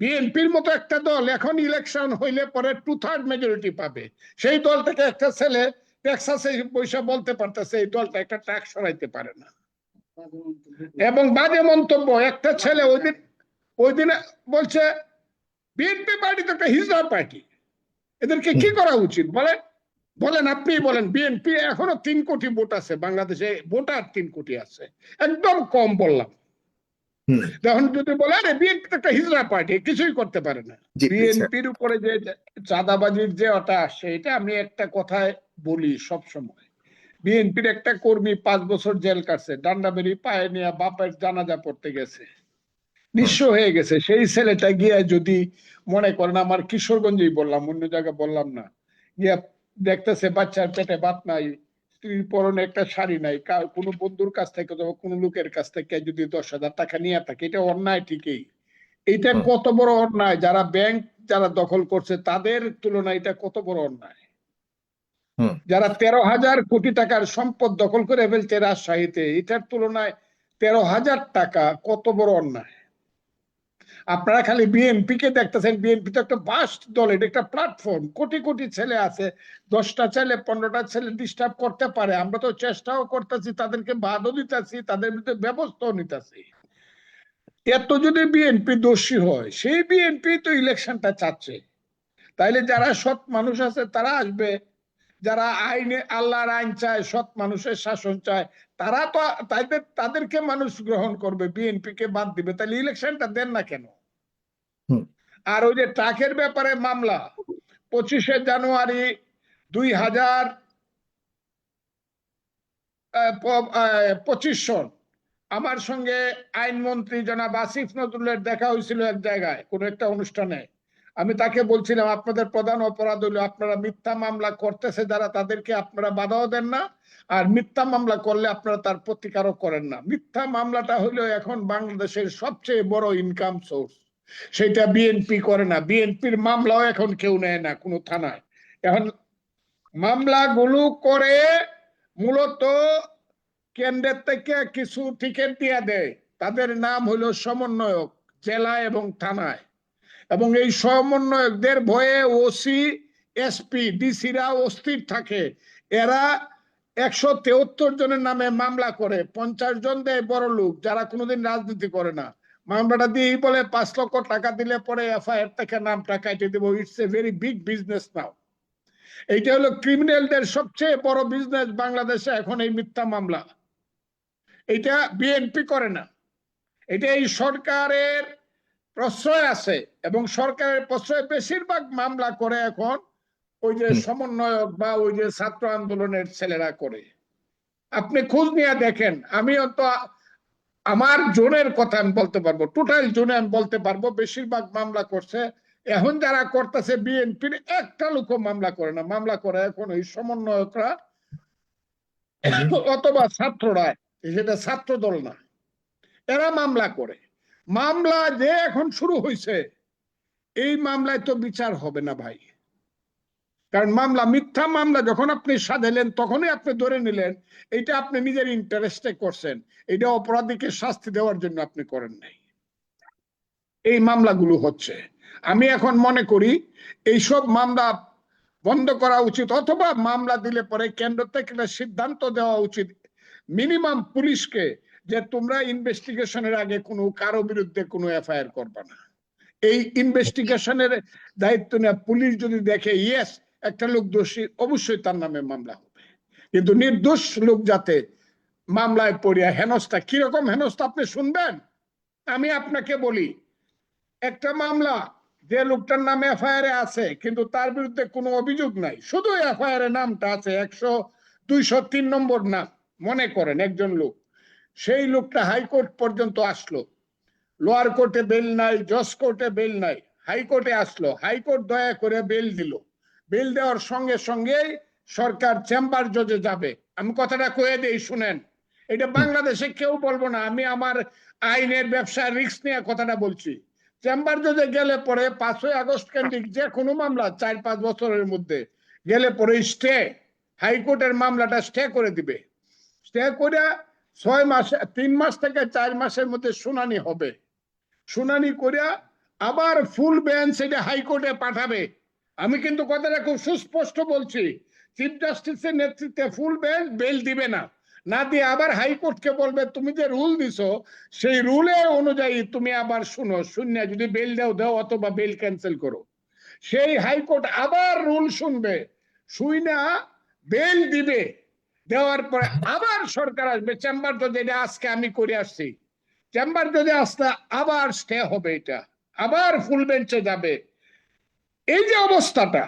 বিএনপির মতো একটা দল এখন ইলেকশন হইলে পরে টু থার্ড মেজরিটি পাবে। সেই দল থেকে একটা ছেলে পয়সা বলতে পারতেছে, এই দলটা একটা ট্রাক সরাইতে পারে না। এবং বাজে মন্তব্য, একটা ছেলে ওই দিন ওই বলছে, বিএনপি পার্টি তো একটা হিজড়া পার্টি। এদেরকে কি করা উচিত? বলেন বলেন আপনি বলেন, বিএনপি এখনও তিন কোটি ভোট আছে, বাংলাদেশে ভোটার তিন কোটি আছে। একদম কম বললাম। তখন যদি বলে আরে বিএনপি একটা হিজড়া পার্টি কিছুই করতে পারে না। বিএনপির উপরে যে চাঁদাবাজির যে ওটা আসছে এটা আমি একটা কথায় বলি সব সময় বিএনপির একটা কর্মী পাঁচ বছর জেল কাটছে ডান্ডা বেরি পায়ে নিয়ে বাপের জানাজা পড়তে গেছে। নিঃস্ব হয়ে গেছে। সেই ছেলেটা গিয়ে যদি মনে করেন আমার কিশোরগঞ্জেই বললাম অন্য জায়গায় বললাম না গিয়া দেখতেছে বাচ্চার পেটে ভাত নাই স্ত্রীর পরনে একটা শাড়ি নাই কোনো বন্ধুর কাছ থেকে অথবা কোনো লোকের কাছ থেকে যদি দশ হাজার টাকা নিয়ে থাকে এটা অন্যায় ঠিকই। এইটা হুম। কত বড় অন্যায় যারা ব্যাংক যারা দখল করছে তাদের তুলনায় এটা কত বড় অন্যায়। যারা তেরো হাজার কোটি টাকার সম্পদ দখল করে ফেলছে রাজশাহীতে এটার তুলনায় তেরো হাজার টাকা কত বড় অন্যায়। আপনারা খালি বিএনপি কে দেখতেছেন বিএনপি তো একটা বাস্ট দল, এটা একটা প্ল্যাটফর্ম কোটি কোটি ছেলে আছে, দশটা ছেলে, পনেরোটা ছেলে ডিস্টার্ব করতে পারে। আমরা তো চেষ্টাও করতেছি, তাদেরকে বাদও দিতেছি, তাদের বিরুদ্ধে ব্যবস্থাও নিতেছি। এত যদি বিএনপি দোষী হয়, সেই বিএনপি তো ইলেকশনটা চাচ্ছে। তাইলে যারা সৎ মানুষ আছে, তারা আসবে। যারা আইনে আল্লাহর আইন চায় সৎ মানুষের শাসন চায় তারা তো তাদের তাদেরকে মানুষ গ্রহণ করবে বিএনপি কে বাদ দিবে। তাহলে ইলেকশনটা দেন না কেন? আর ওই যে ট্রাকের ব্যাপারে মামলা পঁচিশে জানুয়ারি দুই হাজার পঁচিশ সন আমার সঙ্গে আইনমন্ত্রী জনাব আসিফ নজরুলের দেখা হয়েছিল এক জায়গায় কোন একটা অনুষ্ঠানে। আমি তাকে বলছিলাম, আপনাদের প্রধান অপরাধ হলো আপনারা মিথ্যা মামলা করতেছে যারা তাদেরকে আপনারা বাধাও দেন না, আর মিথ্যা মামলা করলে আপনারা তার প্রতিকারও করেন না। মিথ্যা মামলাটা হলো এখন বাংলাদেশের সবচেয়ে বড় ইনকাম সোর্স সেটা বিএনপি করে না। বিএনপির মামলাও এখন কেউ নেয় না কোনো থানায়। এখন মামলাগুলো করে মূলত কেন্দ্রের থেকে কিছু টিকিট দিয়ে দেয়। তাদের নাম হলো সমন্বয়ক, জেলা এবং থানায়। এবং এই সমন্বয়কদের ভয়ে ওসি, এসপি, ডিসিরা অস্থির থাকে। এরা একশো তেহত্তর জনের নামে মামলা করে। পঞ্চাশ জন দেয় বড় লোক, যারা কোনোদিন রাজনীতি করে না। মামলাটা দিয়েই বলে, পাঁচ লক্ষ টাকা দিলে পরে এফআইআর থেকে নামটা কাটে দেবো। It's a very big business now এইটা হলো ক্রিমিনালদের সবচেয়ে বড় বিজনেস বাংলাদেশে এখন এই মিথ্যা মামলা। এটা বিএনপি করে না। এটা এই সরকারের প্রশ্রয় আছে এবং সরকারের প্রশ্রয় বেশিরভাগ মামলা করে এখন ওই যে সমন্বয়ক বা ওই যে ছাত্র আন্দোলনের ছেলেরা করে। আপনি খোঁজ নিয়ে দেখেন আমি অন্ত আমার জোনের কথা আমি বলতে পারব টোটাল জোনে আমি বলতে পারব বেশিরভাগ মামলা করছে। এখন যারা করতেছে বিএনপির একটা লোক মামলা করে না। মামলা করে এখন ওই সমন্বয়করা অথবা ছাত্ররা সেটা ছাত্র দল না এরা মামলা করে। মামলা যে এখন শুরু হয়েছে এই মামলায় তো বিচার হবে না ভাই। কারণ মামলা, মিথ্যা মামলা যখন আপনি সাজালেন, তখনই আপনি ধরে নিলেন এটা আপনি নিজের ইন্টারেস্টে করছেন। এটা অপরাধীকে শাস্তি দেওয়ার জন্য আপনি করেন নাই। এই মামলাগুলো হচ্ছে। আমি এখন মনে করি, এইসব মামলা বন্ধ করা উচিত, অথবা মামলা দিলে পরে কেন্দ্র থেকে সিদ্ধান্ত দেওয়া উচিত। মিনিমাম পুলিশকে যে তোমরা ইনভেস্টিগেশনের আগে কোনো, কারও বিরুদ্ধে কোনো এফআইআর করবে না। এই ইনভেস্টিগেশনের দায়িত্ব নেওয়া পুলিশ যদি দেখে, ইয়েস, একটা লোক দোষী, অবশ্যই তার নামে মামলা হবে। কিন্তু নির্দোষ লোক যাতে মামলায় পড়িয়া হেনস্থা, কীরকম হেনস্থা আপনি শুনবেন? আমি আপনাকে বলি, একটা মামলা, যে লোকটার নামে এফআইআর আছে, কিন্তু তার বিরুদ্ধে কোনো অভিযোগ নাই। শুধু এফআইআর নামটা আছে, একশো, দুইশো তিন নম্বর নাম, মনে করেন একজন লোক। সেই লোকটা হাইকোর্ট পর্যন্ত আসলো। লোয়ার কোর্টে বেল নাই, জজ কোর্টে বেল নাই, হাইকোর্টে আসলো। হাইকোর্ট দয়া করে বেল দিল। বেল দেওয়ার সঙ্গে সঙ্গেই সরকার চেম্বার জজে যাবে। আমি কথাটা কয়ে দেই, শুনেন। এটা বাংলাদেশে কেউ বলব না, আমি আমার আইনের ব্যবসায় রিস্ক নিয়ে কথাটা বলছি। চেম্বার জজে গেলে পরে পাঁচই আগস্ট কেন্দ্রিক যে কোনো মামলা চার পাঁচ বছরের মধ্যে গেলে পরে স্টে, হাইকোর্টের মামলাটা স্টে করে দিবে। স্টে করে ছয় মাস, তিন মাস থেকে চার মাসের মধ্যে শুনানি হবে। শুনানি করিয়া আবার ফুল বেঞ্চ এটা হাইকোর্টে পাঠাবে। আমি কিন্তু কথাটা খুব সুস্পষ্ট বলছি। চিফ জাস্টিসের নেতৃত্বে ফুল বেঞ্চ বেল দিবে না। না দিয়ে আবার হাইকোর্টকে বলবে, তুমি যে রুল দিছো, সেই রুলের অনুযায়ী তুমি আবার শুনো। শূন্য যদি বেল দাও দাও অথবা বেল ক্যান্সেল করো। সেই হাইকোর্ট আবার রুল শুনবে। শুই না বেল দিবে। দেওয়ার পরে আবার সরকার আসবে। চেম্বার যেটা আজকে আমি করে আসছি। চেম্বার যদি আসতে, আবার স্টে হবে এটা। আবার ফুল বেঞ্চে যাবে। এই যে অবস্থাটা,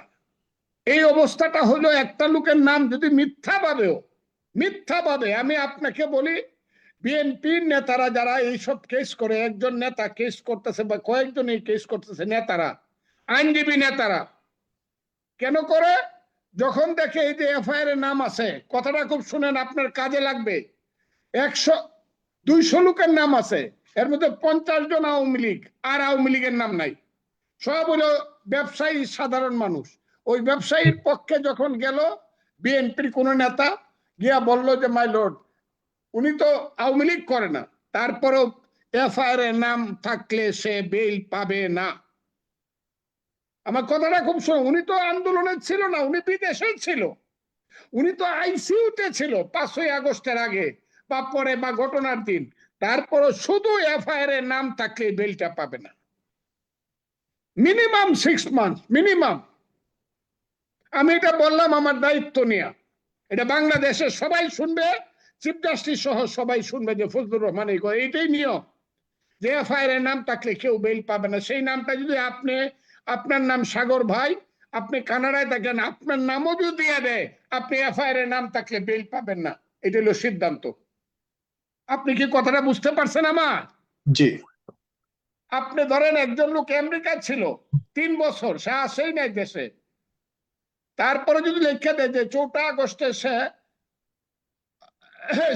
এই অবস্থাটা হলো একটা লোকের নাম যদি মিথ্যা পাবেও মিথ্যা পাবে আমি আপনাকে বলি বিএনপির নেতারা যারা এইসব কেস করে, একজন নেতা কেস করতেছে বা কয়েকজন এই কেস করতেছে নেতারা, আইনজীবী নেতারা, কেন করে? যখন দেখে এই যে এফআইআর এর নাম আছে, কথাটা খুব শুনেন, আপনার কাজে লাগবে। একশো, দুইশো লোকের নাম আছে, এর মধ্যে পঞ্চাশ জন আওয়ামী লীগ, আর আওয়ামী লীগের নাম নাই। সব হলো ব্যবসায়ী সাধারণ মানুষ। ওই ব্যবসায়ীর পক্ষে যখন গেল, বিএনপির কোন নেতা গিয়া বলল যে, মাই লর্ড, উনি তো আওয়ামী লীগ করে না। তারপরেও এফআইআর এর নাম থাকলে সে বেল পাবে না। আমার কথাটা খুব শোনো। উনি তো আন্দোলনে ছিল না, উনি বিদেশে ছিল। উনি তো আইসিইউতে ছিল পাঁচই আগস্টের আগে, বা পরে, বা ঘটনার দিন। তারপরও শুধু এফআইআর এর নাম থাকলে বেলটা পাবে না। Minimum six month minimum. আমি এটা বললাম আমার দায়িত্ব নিয়ে। এটা বাংলাদেশের সবাই শুনবে চিফ জাস্টিস সহ সবাই শুনবে যে ফজলুর রহমান এই করে এইটাই নিয়ম। যে এফআইআর এর নাম থাকলে কেউ বেল পাবে না। সেই নামটা যদি আপনি আপনার নাম সাগর ভাই আপনি কানাডায় থাকেন আপনার নামও যদি দিয়ে আপনি এফআইআর এর নাম থাকলে বেল পাবেন না। এটা হলো সিদ্ধান্ত। আপনি কি কথাটা বুঝতে পারছেন আমার? জি। আপনি ধরেন একজন লোক আমেরিকা ছিল তিন বছর সে আসেই নাই দেশে। তারপরে যদি লিখে দেয় যে চৌঠা আগস্টে সে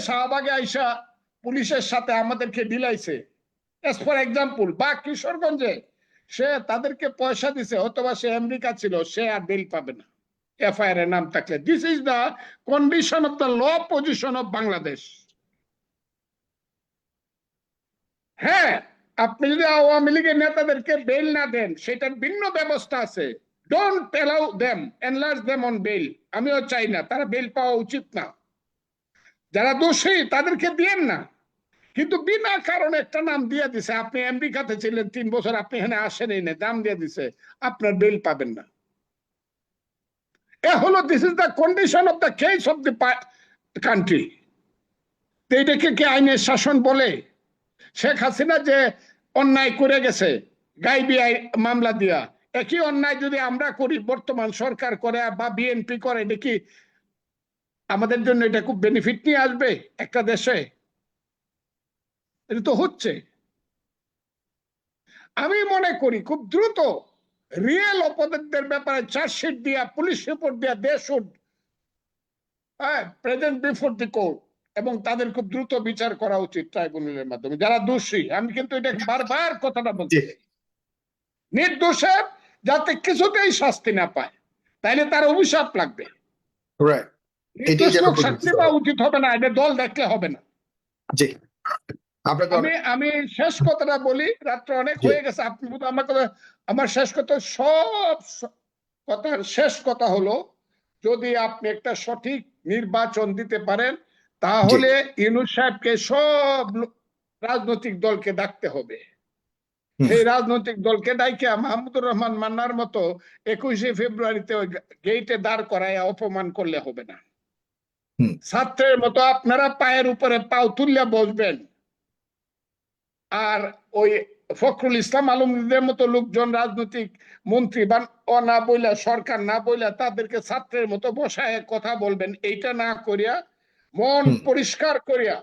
শাহবাগে আইসা পুলিশের সাথে আমাদেরকে দিলাইছে এস ফর এক্সাম্পল বা কিশোরগঞ্জে সে তাদেরকে পয়সা দিছে, অথবা সে আমেরিকা ছিল, সে আর বিল পাবে না। এফআইআর এর নাম থাকলে। This is the condition of the law position of Bangladesh হ্যাঁ আপনি যদি আওয়ামী লীগের নেতাদেরকে বেল না দেন, সেটার ভিন্ন ব্যবস্থা আছে। Don't allow them enlarge them on bail আমিও চাই না, তারা বেল পাওয়া উচিত না। যারা দোষী, তাদেরকে দিয়েন না। কিন্তু বিনা কারণে একটা নাম দিয়ে দিছে। আপনি আমেরিকাতে ছিলেন, তিন বছর আপনি এখানে আসেনই না দাম দিয়ে দিছে, আপনার বেল পাবেন না। এ হলো this is the condition of the case of the country এটাকে কি আইনের শাসন বলে? শেখ হাসিনা যে অন্যায় করে গেছে গাইবি মামলা দিয়া, একই অন্যায় যদি আমরা করি, বর্তমান সরকার করে বা বিএনপি করে, এটা আমাদের জন্য এটা খুব বেনিফিট নিয়ে আসবে একটা দেশে? এটা তো হচ্ছে। আমি মনে করি খুব দ্রুত রিয়েল অপরাধীদের ব্যাপারে চার্জশিট দিয়া পুলিশ রিপোর্ট দিয়া দেশ প্রেজেন্ট বিফোর দি কোর্ট এবং তাদের খুব দ্রুত বিচার করা উচিত ট্রাইব্যুনালের মাধ্যমে। যারা দোষী আমি কিন্তু এটা বারবার কথাটা বলছি। নির্দোষের যাতে কিছুতেই শাস্তি না পায় তাইলে তার অভিশাপ লাগবে। শাস্তি পাওয়া উচিত হবে না এটা দল দেখলে হবে না। জি। আমি আমি শেষ কথাটা বলি রাত্র অনেক হয়ে গেছে। আপনি আমার কথা আমার শেষ কথা সব কথার শেষ কথা হলো যদি আপনি একটা সঠিক নির্বাচন দিতে পারেন তাহলে ইউনুস সাহেবকে সব রাজনৈতিক দলকে ডাকতে হবে। সেই রাজনৈতিক দলকে ডাইকে মাহমুদুর রহমান মান্নার মতো একুশে ফেব্রুয়ারিতে ওই গেইটে দাঁড় করায় অপমান করলে হবে না। ছাত্রের মতো আপনারা পায়ের উপরে পাও তুললে বসবেন। আর ওই ফখরুল ইসলাম আলমগীরদের মতো লোকজন রাজনৈতিক মন্ত্রী বা না বইলা সরকার না বইলা তাদেরকে ছাত্রের মতো বসায় কথা বলবেন। এইটা না করিয়া মন পরিষ্কার করিয়া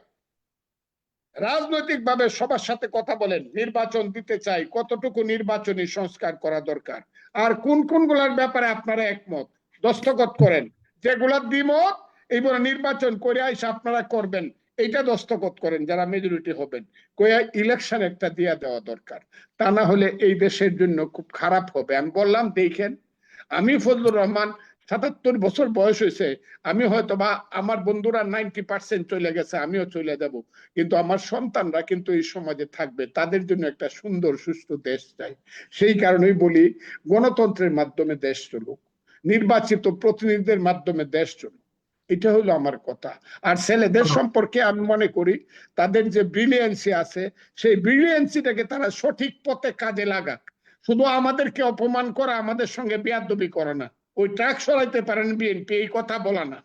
রাজনৈতিক ভাবে সবার সাথে কথা বলেন। নির্বাচন দিতে চাই কতটুকু নির্বাচনী সংস্কার করা দরকার? আর কোন কোনগুলার ব্যাপারে আপনারা একমত? দস্তখত করেন। যেগুলা দ্বিমত এইবার নির্বাচন করে আইসা আপনারা করবেন। এইটা দস্তখত করেন, যারা মেজরিটি হবেন। কইয়া ইলেকশন একটা দিয়া দেওয়া দরকার। তা না হলে এই দেশের জন্য খুব খারাপ হবে। আমি বললাম, দেখেন, আমি ফজলুর রহমান সাতাত্তর বছর বয়স হয়েছে, আমি হয়তো বা আমার বন্ধুরা নাইনটি পার্সেন্ট চলে গেছে, আমিও চলে যাব। কিন্তু আমার সন্তানরা কিন্তু এই সমাজে থাকবে। তাদের জন্য একটা সুন্দর, সুস্থ দেশ চাই। সেই কারণেই বলি, গণতন্ত্রের মাধ্যমে দেশ চলুক। নির্বাচিত প্রতিনিধিদের মাধ্যমে দেশ চলুক। এটা হলো আমার কথা। আর ছেলেদের সম্পর্কে আমি মনে করি তাদের যে ব্রিলিয়েন্সি আছে সেই ব্রিলিয়েন্সিটাকে তারা সঠিক পথে কাজে লাগাক। শুধু আমাদেরকে অপমান করা আমাদের সঙ্গে বেয়াদবি করে না। ওই ট্রাক সরাইতে পারেন বিএনপি এই কথা বলা না।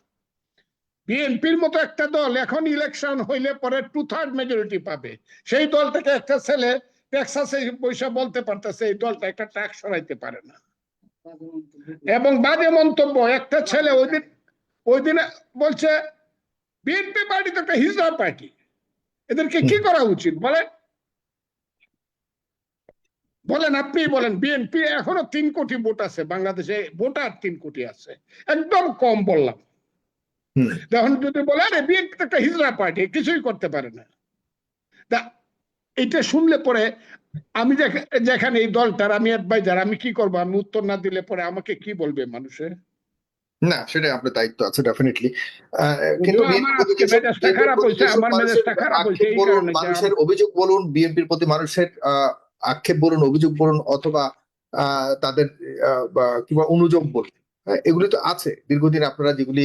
বিএনপির মতো একটা দল এখন ইলেকশন হইলে পরে টু থার্ড মেজরিটি পাবে। সেই দল থেকে একটা ছেলে টেক্সাসে পয়সা বলতে পারতেছে এই দলটা একটা ট্রাক সরাইতে পারে না। এবং বাজে মন্তব্য একটা ছেলে ওই দিন ওই দিনে বলছে বিএনপি পার্টি তো একটা হিজড়া পার্টি এদেরকে কি করা উচিত বলেন? বলেন আপনি বলেন বিএনপি এখনও তিন কোটি ভোট আছে বাংলাদেশে ভোটার তিন কোটি আছে। একদম কম বললাম। তখন যদি বলে আরে বিএনপি একটা হিজড়া পার্টি কিছুই করতে পারে না। তা এটা শুনলে পরে আমি যেখ- যেখানে এই দলটার আমি অ্যাডভাইজার আমি কি করব? আমি উত্তর না দিলে পরে আমাকে কি বলবে মানুষে না সেটা আপনার দায়িত্ব আছে ডেফিনেটলি কিন্তু মানুষের অভিযোগ বলুন বিএনপির প্রতি মানুষের আক্ষেপ বলুন অভিযোগ বলুন অথবা তাদের কিংবা অনুযোগ বলুন হ্যাঁ, এগুলি তো আছে দীর্ঘদিন আপনারা যেগুলি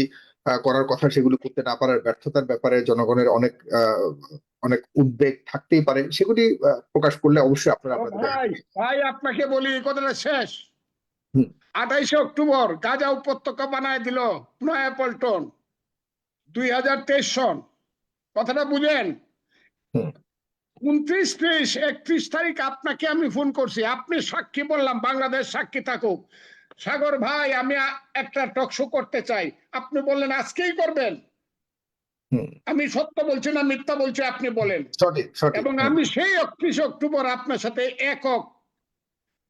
করার কথা সেগুলি করতে না পারার ব্যর্থতার ব্যাপারে জনগণের অনেক আহ, অনেক উদ্বেগ থাকতেই পারে সেগুলি প্রকাশ করলে অবশ্যই আপনারা ভাই আপনাকে বলি কথাটা শেষ। আঠাইশে অক্টোবর গাজা উপত্যকা বানায় দিল নয়া পল্টন। দুই হাজার তেইশ সন। কথাটা বুঝেন? উনত্রিশ ত্রিশ একত্রিশ তারিখ আপনাকে আমি ফোন করছি। আপনি সাক্ষী বললাম বাংলাদেশ সাক্ষী থাকুক। সাগর ভাই আমি একটা টকশো করতে চাই। আপনি বললেন আজকেই করবেন। আমি সত্য বলছি না মিথ্যা বলছি আপনি বলেন। এবং আমি সেই একত্রিশ অক্টোবর আপনার সাথে একক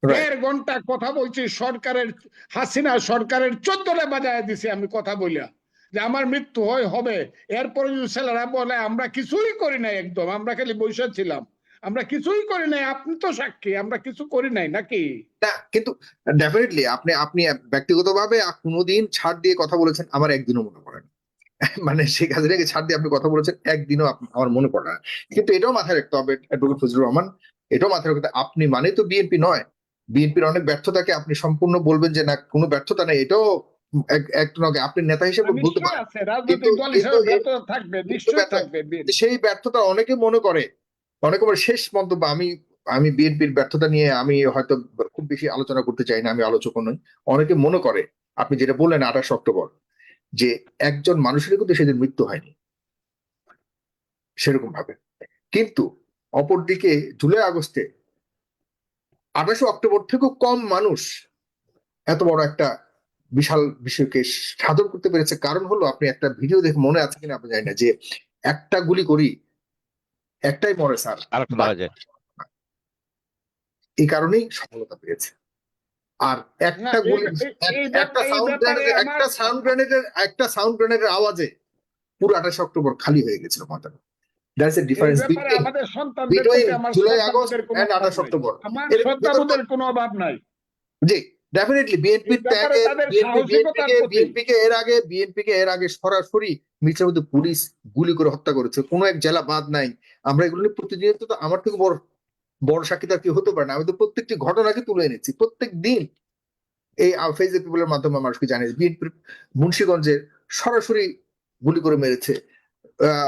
দেড় ঘণ্টা কথা বলছি সরকারের হাসিনা সরকারের চোদ্দটা বাজায় দিছি আমি কথা বলিয়া যে আমার মৃত্যু হয় হবে। এরপরে যদি ছেলেরা বলে আমরা কিছুই করি নাই একদম আমরা খালি বসে ছিলাম। আমরা কিছুই করি নাই আপনি তো সাক্ষী আমরা কিছু করি নাই নাকি? না কিন্তু ডেফিনেটলি আপনি আপনি ব্যক্তিগতভাবে কোনোদিন ছাড় দিয়ে কথা বলেছেন আমার একদিনও মনে পড়ে না। মানে শেখ হাসিনাকে ছাড় দিয়ে আপনি কথা বলেছেন একদিনও আমার মনে পড়ে না। কিন্তু এটাও মাথায় রাখতে হবে অ্যাডভোকেট ফজলুর রহমান এটাও মাথায় রাখতে হবে, আপনি মানে তো বিএনপি নয় বিএনপির অনেক ব্যর্থতাকে আপনি সম্পূর্ণ বলবেন যে না কোনো ব্যর্থতা নেই এটাও আপনি নেতা হিসেবে বলতে পারেন। সেই ব্যর্থতা অনেকে মনে করে অনেকে শেষ মন্তব্য আমি আমি বিএনপির ব্যর্থতা নিয়ে আমি হয়তো খুব বেশি আলোচনা করতে চাই না আমি আলোচক নই। অনেকে মনে করে আপনি যেটা বললেন আঠাশ অক্টোবর যে একজন মানুষের কিন্তু সেদিন মৃত্যু হয়নি। সেরকম ভাবে কিন্তু অপরদিকে জুলাই আগস্টে আঠাশে অক্টোবর থেকেও কম মানুষ এত বড় একটা বিশাল বিষয়কে সাধন করতে পেরেছে। কারণ হলো আপনি একটা ভিডিও দেখে মনে আছে কিনা আপনি জানি না যে একটা গুলি করি একটাই মরে স্যার। এই কারণেই সফলতা পেয়েছে। আর একটা গুলি একটা সাউন্ড গ্রেনেডের একটা সাউন্ড গ্রেনেডের একটা সাউন্ড গ্রেনেডের আওয়াজে পুরো আঠাশ অক্টোবর খালি হয়ে গেছিল ময়দান দ্যাট ইজ এ ডিফারেন্স আমাদের সন্তানদের জুলাই আগস্ট। অক্টোবর আমার এর শ্রদ্ধাবোধের কোনো অভাব নাই। জি ডেফিনেটলি বিএনপি প্রতি- বিএনপিকে এর আগে বিএনপিকে এর আগে সরাসরি মধ্যে পুলিশ গুলি করে হত্যা করেছে। কোনো এক জেলা বাদ নাই। আমরা এগুলো নিয়ে প্রতিনিয়ত তো আমার থেকে বড় বড় সাক্ষী তার কেউ হতে পারে না। আমি তো প্রত্যেকটি ঘটনাকে তুলে এনেছি। প্রত্যেক দিন এই ফেজ পিপলের মাধ্যমে মানুষকে জানিয়েছে। বিএনপির মুন্সিগঞ্জে সরাসরি গুলি করে মেরেছে।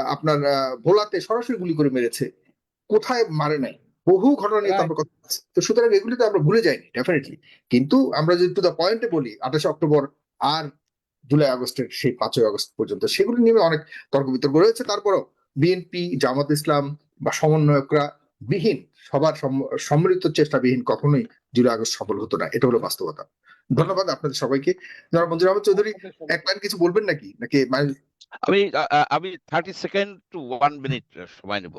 আপনার ভোলাতে সরাসরি গুলি করে মেরেছে। কোথায় মারে নাই? বহু ঘটনা নিয়ে আমরা কথা। তো সুতরাং এগুলি তো আমরা ভুলে যাইনি ডেফিনেটলি কিন্তু আমরা যদি টু দা পয়েন্টে বলি আঠাশে অক্টোবর আর জুলাই আগস্টের সেই পাঁচই আগস্ট পর্যন্ত সেগুলি নিয়ে অনেক তর্ক বিতর্ক রয়েছে। তারপরও বিএনপি জামাত ইসলাম বা সমন্বয়করা বিহীন সবার সম্মিলিত চেষ্টা বিহীন কখনোই জুলাই আগস্ট সফল হতো না। এটা হলো বাস্তবতা। ধন্যবাদ আপনাদের সবাইকে। জনাব মঞ্জুর আহমদ চৌধুরী এক লাইন কিছু বলবেন নাকি? নাকি মানে- আমি আমি thirty second to one minute সময় নেব।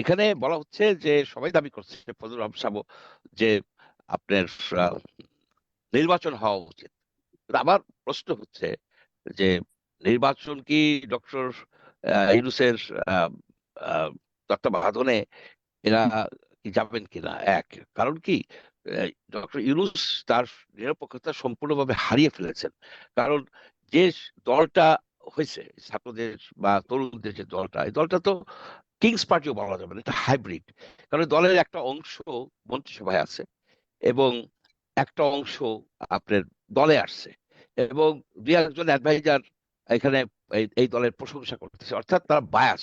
এখানে বলা হচ্ছে যে, সবাই দাবি করছে ফজলুর রহমান সাহেব যে, আপনার নির্বাচন হওয়া উচিত। আমার প্রশ্ন হচ্ছে যে, নির্বাচন কি ডক্টর ইউনুসের তত্ত্বাবধানে এরা যাবেন কিনা? এক, কারণ কি ডক্টর ইউনুস তার নিরপেক্ষতা সম্পূর্ণভাবে হারিয়ে ফেলেছেন। কারণ যে দলটা হয়েছে, ছাত্রদের বা তরুণদের যে দলটা, এই দলটা তো কিংস পার্টিও বলা যাবে এটা হাইব্রিড কারণ দলের একটা অংশ মন্ত্রিসভায় আছে এবং একটা অংশ আপনার দলে আসছে এবং দুই একজন অ্যাডভাইজার এখানে এই দলের প্রশংসা করতেছে, অর্থাৎ তারা বায়াস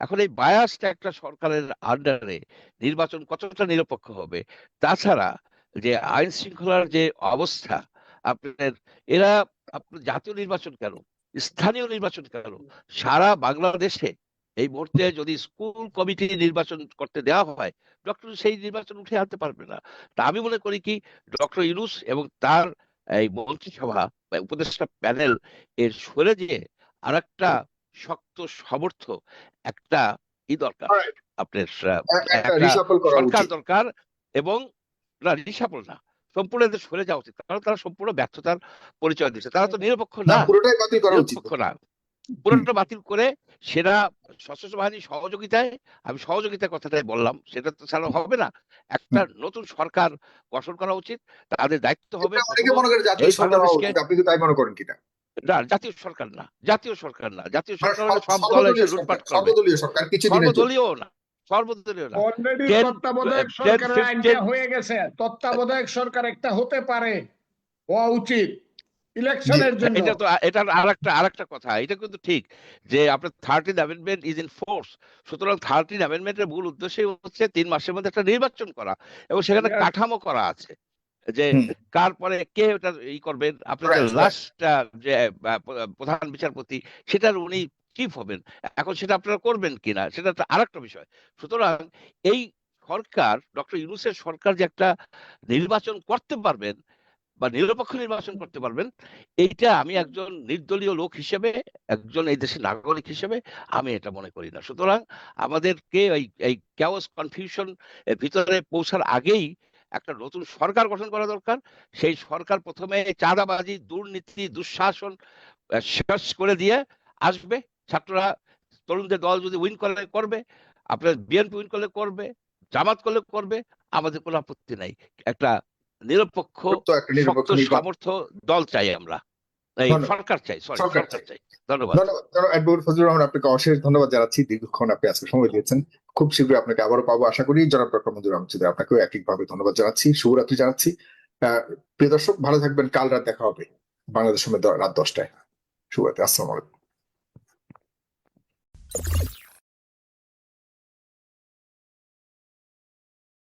এখন এই বায়াসটা একটা সরকারের আন্ডারে নির্বাচন কতটা নিরপেক্ষ হবে, তাছাড়া যে আইন শৃঙ্খলার যে অবস্থা, আপনার, এরা, আপনার জাতীয় নির্বাচন কেন? স্থানীয় নির্বাচন কেন? সারা বাংলাদেশে এই মুহূর্তে যদি স্কুল কমিটি নির্বাচন করতে দেওয়া হয় ডক্টর সেই নির্বাচন উঠে আনতে পারবে না। তা আমি মনে করি কি ডক্টর ইউনুস এবং তার এই মন্ত্রিসভা বা উপদেষ্টা প্যানেল এর সরে যেয়ে আর একটা শক্ত সমর্থ একটা ই দরকার। আপনার সরকার দরকার এবং না রিসাপল না। সম্পূর্ণ এদের সরে যাওয়া উচিত। কারণ তারা সম্পূর্ণ ব্যর্থতার পরিচয় দিচ্ছে তারা তো নিরপেক্ষ না না। পুরোটাই বাতিল করা উচিত। নিরপেক্ষ না। পুরোটা বাতিল করে সেটা সশস্ত্র বাহিনীর সহযোগিতায় আমি সহযোগিতার কথাটাই বললাম সেটা তো ছাড়া হবে না। একটা নতুন সরকার গঠন করা উচিত। তাদের দায়িত্ব হবে আপনি তাই মনে করেন কিনা? না জাতীয় সরকার না। জাতীয় সরকার না। জাতীয় মানে সরকার সব দল এসে সর্বদলীয় লুটপাট করবে। সর্বদলীয় না। সর্বদলীয় অলরেডি তত্ত্বাবধায়ক সরকারের আইনটা হয়ে গেছে। তত্ত্বাবধায়ক সরকার একটা হতে পারে হওয়া উচিত ইলেকশনের জন্য। এটা তো এটা আরেকটা আরেকটা কথা। এটা কিন্তু ঠিক যে আপনার thirteen amendment is in force সুতরাং থার্টিন অ্যামেন্ডমেন্টের মূল উদ্দেশ্যই হচ্ছে তিন মাসের মধ্যে একটা নির্বাচন করা এবং সেখানে কাঠামো করা আছে। যে। কার পরে কে ওটা ই করবেন? আপনার. লাস্ট যে প্রধান বিচারপতি সেটার উনি চিফ হবেন। এখন সেটা আপনারা করবেন কিনা, সেটা একটা আরেকটা বিষয়। সুতরাং এই সরকার, ডক্টর ইউনুসের সরকার যে একটা নির্বাচন করতে পারবেন বা নিরপেক্ষ নির্বাচন করতে পারবেন, এইটা আমি একজন নির্দলীয় লোক হিসেবে, একজন এই দেশের নাগরিক হিসেবে আমি এটা মনে করি না। সুতরাং আমাদেরকে এই এই ক্যাওস কনফিউশন ভিতরে পৌঁছার আগেই একটা নতুন সরকার গঠন করা দরকার। সেই সরকার প্রথমে চাঁদাবাজি, দুর্নীতি, দুঃশাসন শেষ করে দিয়ে আসবে। ছাত্ররা তরুণদের দল যদি উইন করলে করবে আপনার বিএনপি উইন করলে করবে জামাত করলে করবে আমাদের কোনো আপত্তি নাই। একটা নিরপেক্ষ শক্ত সামর্থ্য দল চাই আমরা। সরকার চাই সরকার সরকার চাই। চাই। ধন্যবাদ। ধন্যবাদ। ধন্যবাদ অ্যাডভোকেট ফজলুর রহমান আপনাকে অশেষ ধন্যবাদ জানাচ্ছি। দীর্ঘক্ষণ আপনি আজকে সময় দিয়েছেন। খুব শীঘ্রই আপনাকে আবারও পাবো। আশা করি জনাব ডক্টর মঞ্জুর আহমদ আপনাকেও একইভাবে ধন্যবাদ জানাচ্ছি। শুভরাত্রি জানাচ্ছি। আহ, প্রিয় দর্শক ভালো থাকবেন। কাল রাত দেখা হবে। বাংলাদেশ সময় রাত দশটায়। শুভরাত্রি। আসসালামু আলাইকুম। you